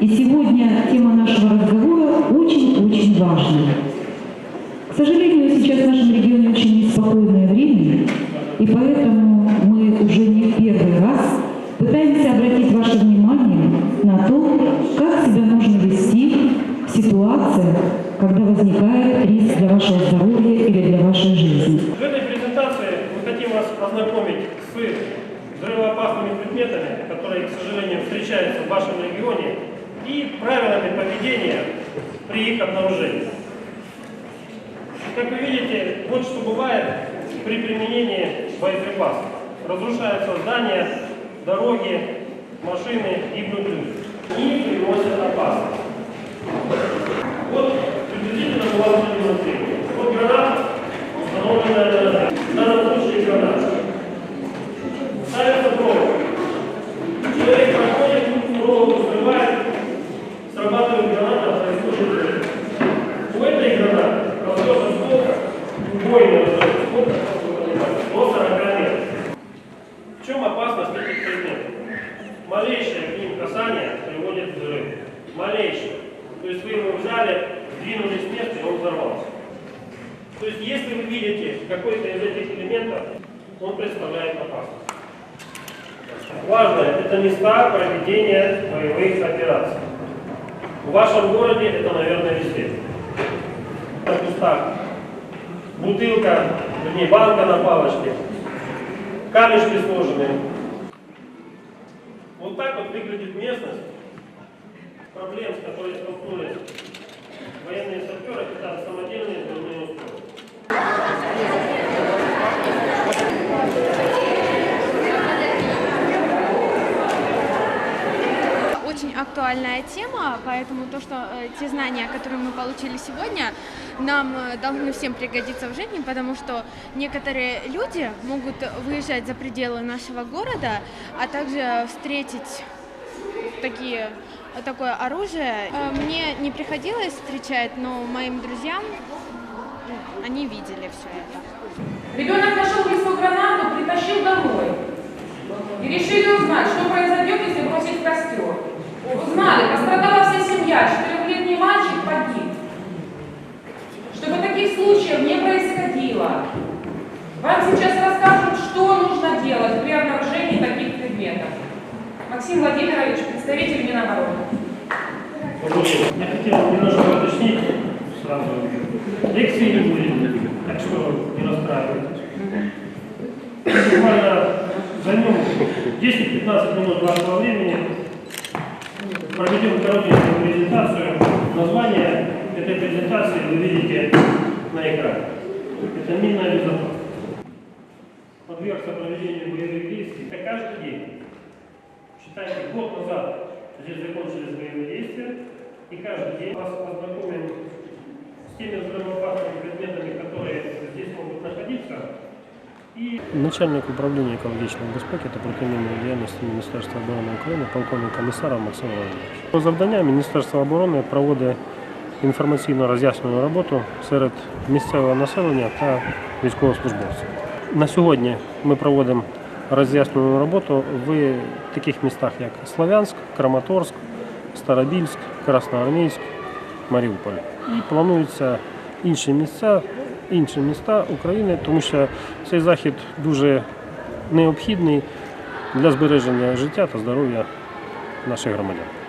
И сегодня тема нашего разговора очень-очень важная. К сожалению, сейчас в нашем регионе очень неспокойное время, и поэтому мы уже не в первый раз пытаемся обратить ваше внимание на то, как себя нужно вести в ситуациях, когда возникает риск для вашего здоровья или для вашей жизни. В этой презентации мы хотим вас ознакомить с взрывоопасными предметами, которые, к сожалению, встречаются в вашем регионе, и правилами поведения при их обнаружении. Как вы видите, вот что бывает при применении боеприпасов. Разрушаются здания, дороги, машины, гибнут люди. И приносят опасность. Чем опасность этих предметов? Малейшее к ним касание приводит к взрыву. Малейшее. То есть вы его взяли, двинули с места, и он взорвался. То есть если вы видите какой-то из этих элементов, он представляет опасность. Важно, это места проведения боевых операций. В вашем городе это, наверное, везде. На кустах. Бутылка, вернее, банка на палочке камешки сложены. Вот так вот выглядит местность, проблем, с которой столкнулись военные саперы 15 актуальная тема, поэтому то, что э, те знания, которые мы получили сегодня, нам э, должны всем пригодиться в жизни, потому что некоторые люди могут выезжать за пределы нашего города, а также встретить такие такое оружие. Э, Мне не приходилось встречать, но моим друзьям ну, они видели все это. Ребенок нашел в гранату, притащил домой. И решили узнать, что произойдет, если происходило, вам сейчас расскажут, что нужно делать при обнаружении таких предметов. Максим Владимирович, представитель Минобороны. Я хотел немножко уточнить сразу. Лекции не будет, так что не расстраивайтесь. Буквально займем 10-15 минут вашего времени. Проведем коротенькую презентацию. Название этой презентации вы видите на экране. Это минная безопасность. Подвергся проведению боевых действий. Это каждый день. Считайте, год назад здесь закончились боевые действия, и каждый день вас познакомим с теми взрывоопасными предметами, которые здесь могут находиться. И Начальник управління екологічної безпеки та протимінної діяльності Міністерства оборони України, полковник комісара Максим Володимирович. По завдання Міністерство оборони проводить інформаційно роз'яснювальну роботу серед місцевого населення та військовослужбовців. На сьогодні ми проводимо роз'яснювальну роботу в таких містах, як Слов'янськ, Краматорськ, Старобільськ, Красноармійськ, Маріуполь. І плануються інші місця, інші міста України, тому що цей захід дуже необхідний для збереження життя та здоров'я наших громадян.